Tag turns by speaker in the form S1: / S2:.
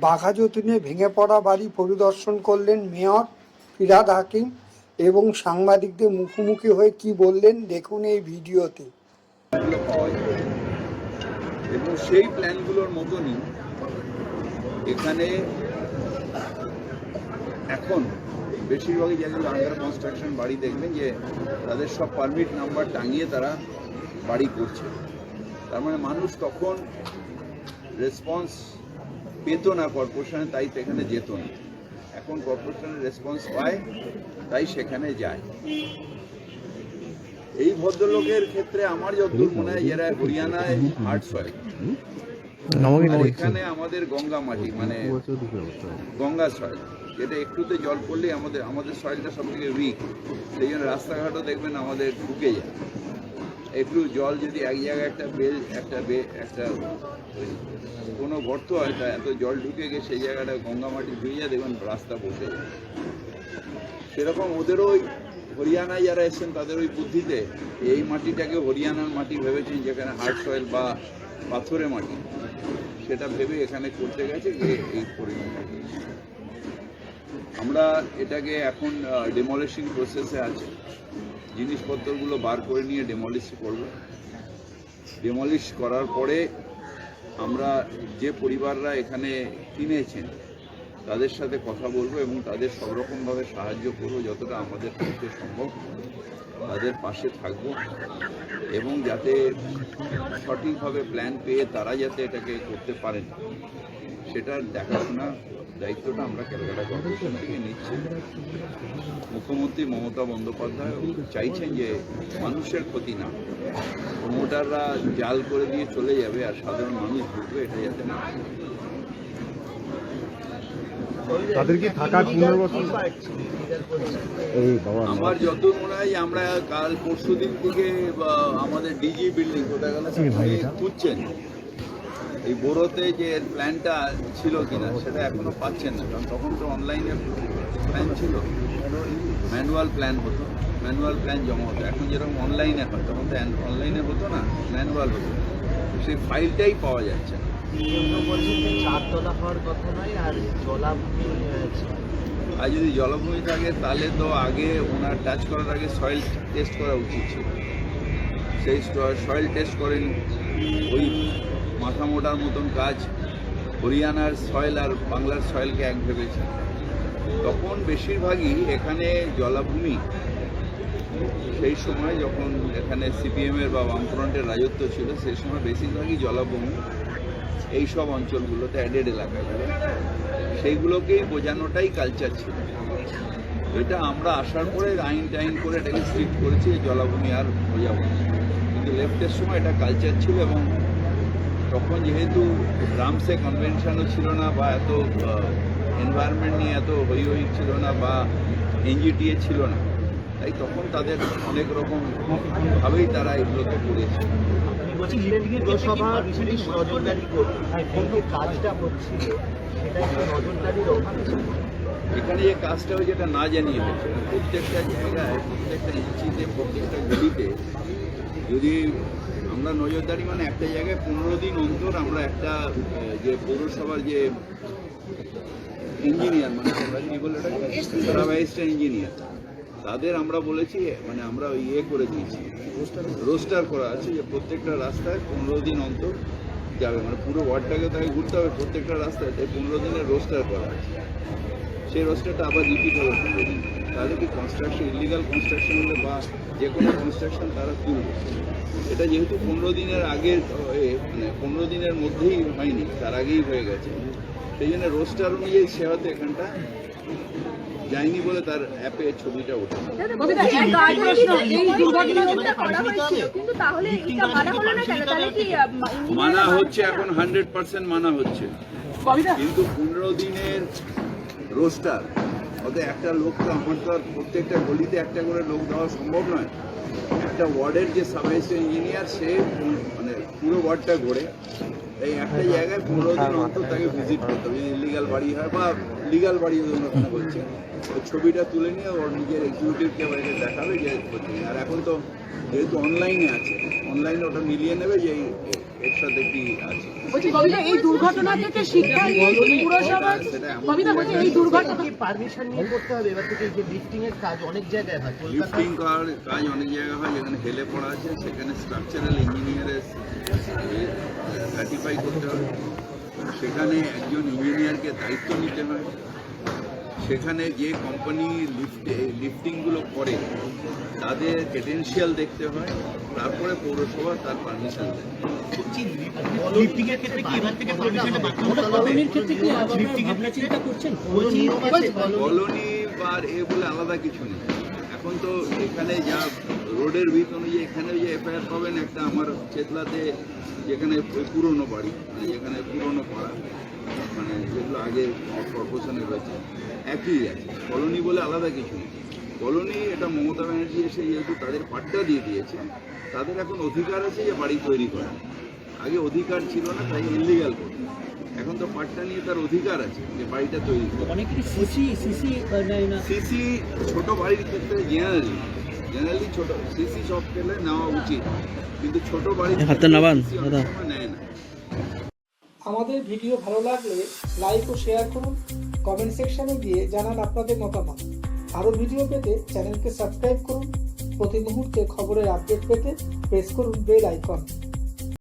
S1: বাঘাযতীনে ভেঙে পড়া বাড়ি পরিদর্শন করলেন মেয়র ফিরাদ হাকিম এবং সাংবাদিকদের মুখোমুখি হয়ে কি বললেন দেখুন এই ভিডিওতে।
S2: এবং সেই প্ল্যানগুলোর মতনই এখানে এখন বেশিরভাগই যেগুলো আন্ডার কনস্ট্রাকশন বাড়ি দেখবেন যে তাদের সব পারমিট নাম্বার টাঙিয়ে তারা বাড়ি করছে। তার মানে মানুষ তখন রেসপন্স পেত না কর্পোরেশনে তাই সেখানে যেত না। এখন কর্পোরেশনের রেসপন্স পায় তাই সেখানে যায়। এই ভদ্রলোকের ক্ষেত্রে আমার যতদূর মনে হয় এরা হরিয়ানায় হার্ট সয়েল এখানে আমাদের গঙ্গা মাটি মানে গঙ্গা সয়েল যেটা একটুতে জল পড়লেই আমাদের আমাদের সয়েলটা সব থেকে উইক সেই জন্য রাস্তাঘাটও দেখবেন আমাদের ঢুকে যায়। একটু জল যদি এক জায়গায় একটা বেল, একটা বে, একটা কোনো গর্ত হয়, তা এত জল ঢুকে গিয়ে সেই জায়গাটা গঙ্গা মাটি ধুয়ে যায়, দেখবেন রাস্তা বসে যায়। সেরকম ওদেরও ওই হরিয়ানায় যারা এসেছেন, তাদের ওই বুদ্ধিতে এই মাটিটাকে হরিয়ানার মাটি ভেবেছেন, যেখানে হার্ড সয়েল বা পাথরে মাটি। সেটা ভেবে এখানে করতে গেছে, যে এই হয়েছে। আমরা এটাকে এখন ডেমলিশিং প্রসেসে আছে। জিনিসপত্রগুলো বার করে নিয়ে ডেমলিশ করব। ডেমলিশ করার পরে আমরা যে পরিবাররা এখানে কিনেছেন, তাদের সাথে কথা বলব এবং তাদের সব রকমভাবে সাহায্য করব যতটা আমাদের পক্ষে সম্ভব। তাদের পাশে থাকব এবং যাতে সঠিকভাবে প্ল্যান পেয়ে তারা যাতে এটাকে করতে পারেন, সেটার দেখাশোনা দায়িত্বটা আমরা ক্যালকাটা কর্পোরেশন থেকে নিচ্ছি। মুখ্যমন্ত্রী মমতা বন্দ্যোপাধ্যায় চাইছেন যে মানুষের ক্ষতি না প্রমোটাররা জাল করে দিয়ে চলে যাবে আর সাধারণ মানুষ ঢুকবে এটা যাতে না
S3: তাদের কি থাকার পুনর্বাসন
S2: আমার যত মনে হয় আমরা কাল পরশু দিন থেকে বা আমাদের ডিজি বিল্ডিং কোথায় গেল খুঁজছেন। এই বোরোতে যে প্ল্যানটা ছিল কিনা সেটা এখনও পাচ্ছেন না কারণ তখন তো অনলাইনে প্ল্যান ছিল। ম্যানুয়াল প্ল্যান হতো ম্যানুয়াল প্ল্যান জমা হতো। এখন যেরকম অনলাইনে হয় তখন তো অনলাইনে হতো না ম্যানুয়াল হতো। সেই ফাইলটাই পাওয়া যাচ্ছে না।
S4: কেউ বলছেন যে চারতলা হওয়ার কথা নয় আর জলাভূমি
S2: আর যদি জলভূমি থাকে তাহলে তো আগে ওনার টাচ করার আগে সয়েল টেস্ট করা উচিত ছিল। সেই সয়েল টেস্ট করেন ওই মাথা মোটার মতন কাজ হরিয়ানার সয়েল আর বাংলার সয়েলকে এক ভেবেছে। তখন বেশিরভাগই এখানে জলাভূমি। সেই সময় যখন এখানে সিপিএমের বা বামফ্রন্টের রাজত্ব ছিল, সেই সময় বেশিরভাগই জলাভূমি এই সব অঞ্চলগুলোতে অ্যাডেড এলাকাগুলো সেইগুলোকেই বোঝানোটাই কালচার ছিল। এটা আমরা আসার পরে আইন টাইন করে এটাকে স্ট্রিক্ট করেছি জলাভূমি আর বোঝাবো কিন্তু লেফটের সময় এটা কালচার ছিল এবং তখন যেহেতু রামসে কনভেনশনও ছিল না বা এত এনভায়রনমেন্ট নিয়ে এত হই হই ছিল না বা এনজিটিএ ছিল না তাই তখন তাদের অনেক রকম ভাবেই তারা এগুলোকে করেছে
S4: আপনি বলছিলেন পুরসভা পুলিশ নজরদারি করবে এখন যে কাজটা হচ্ছে সেটা একটু নজরদারির অভাব ছিল।
S2: এখানে যে কাজটা হয়েছে এটা না জানিয়ে হয়েছে প্রত্যেকটা জায়গায় প্রত্যেকটা ইঞ্চিতে প্রত্যেকটা গলিতে যদি আমরা নজরদারি মানে একটা জায়গায় পনেরো দিন অন্তর আমরা একটা যে পৌরসভার যে ইঞ্জিনিয়ার মানে আমরা কি বলে ইঞ্জিনিয়ার তাদের আমরা বলেছি মানে আমরা ইয়ে করে দিয়েছি। রোস্টার করা আছে যে প্রত্যেকটা রাস্তায় পনেরো দিন অন্তর যাবে। মানে পুরো ওয়ার্ডটাকে তাকে ঘুরতে হবে প্রত্যেকটা রাস্তায়। তাই পনেরো দিনের রোস্টার করা আছে। সেই রোস্টারটা আবার রিপিট হবে পনেরো দিন। তাহলে কি কনস্ট্রাকশন ইলিগাল কনস্ট্রাকশন হলে বা যে কোনো কনস্ট্রাকশন তারা তুলবে। এটা যেহেতু পনেরো দিনের আগের এ, মানে পনেরো দিনের মধ্যেই হয়নি তার আগেই হয়ে গেছে। সেই জন্য রোস্টার অনুযায়ী সে হয়তো এখানটা যায়নি বলে তার অ্যাপে ছবিটা ওঠে
S5: মানা
S2: মানা হচ্ছে এখন হান্ড্রেড পার্সেন্ট মানা হচ্ছে। কিন্তু পনেরো দিনের রোস্টার ওতে একটা লোক তো আমার তো আর প্রত্যেকটা গলিতে একটা করে লোক দেওয়া সম্ভব নয়। একটা ওয়ার্ডের যে সাব ইঞ্জিনিয়ার সে মানে পুরো ওয়ার্ডটা ঘোরে। এই একটা জায়গায় পনেরো দিন অন্তর তাকে ভিজিট করতে হবে। ইলিগাল বাড়ি হয় বা লিগাল বাড়ি ওখানে বলছে ওই ছবিটা তুলে নিয়ে ওর নিজের এক্সিকিউটিভকে বাইরে দেখাবে যে আর এখন তো যেহেতু অনলাইনে আছে অনলাইনে ওটা মিলিয়ে নেবে যে এই- এর সাথে কি আছে।
S6: এই দুর্ঘটনা থেকে শিক্ষা নিয়ে পুরসভা
S2: সেটা
S6: কবিতা বলছি এই দুর্ঘটনা
S4: পারমিশন নিয়ে করতে হবে। এবার থেকে যে লিফটিং এর কাজ অনেক জায়গায় হয়।
S2: লিফটিং কাজ অনেক জায়গায় হয় যেখানে হেলে পড়া আছে সেখানে স্ট্রাকচারাল ইঞ্জিনিয়ারের সার্টিফাই করতে হবে। সেখানে একজন ইঞ্জিনিয়ারকে দায়িত্ব নিতে হয়। সেখানে যে কোম্পানি লিফটে লিফটিংগুলো করে তাদের ক্রেডেন্সিয়াল দেখতে হয় তারপরে পৌরসভা তার পারমিশন দেয়। কলোনি বা এ বলে আলাদা কিছু নেই। এখন তো এখানে যা রোডের ভিত অনুযায়ী এখানে যে এফআইআর পাবেন একটা আমার চেতলাতে যেখানে ওই পুরনো বাড়ি মানে যেখানে পুরনো পাড়া মানে যেগুলো আগে কর্পোরেশনে রয়েছে একই আছে। কলোনি বলে আলাদা কিছু নেই। কলোনি এটা মমতা ব্যানার্জি এসে যেহেতু তাদের পাট্টা দিয়ে দিয়েছে তাদের এখন অধিকার আছে যে বাড়ি তৈরি করা আগে অধিকার ছিল না তাই ইলিগাল করতো এখন তো পাট্টা নিয়ে তার অধিকার আছে যে বাড়িটা তৈরি করে
S4: সিসি সিসি
S2: ছোট বাড়ির ক্ষেত্রে জেনারেলি জেনারেলি ছোট সিসি সব পেলে নেওয়া উচিত। কিন্তু ছোট বাড়ি
S7: হাতে দাদা।
S2: নেয় না।
S8: আমাদের ভিডিও ভালো লাগলে লাইক ও শেয়ার করুন কমেন্ট সেকশনে গিয়ে জানান আপনাদের মতামত। আরও ভিডিও পেতে চ্যানেলকে সাবস্ক্রাইব করুন প্রতি মুহূর্তে খবরের আপডেট পেতে প্রেস করুন বেল আইকন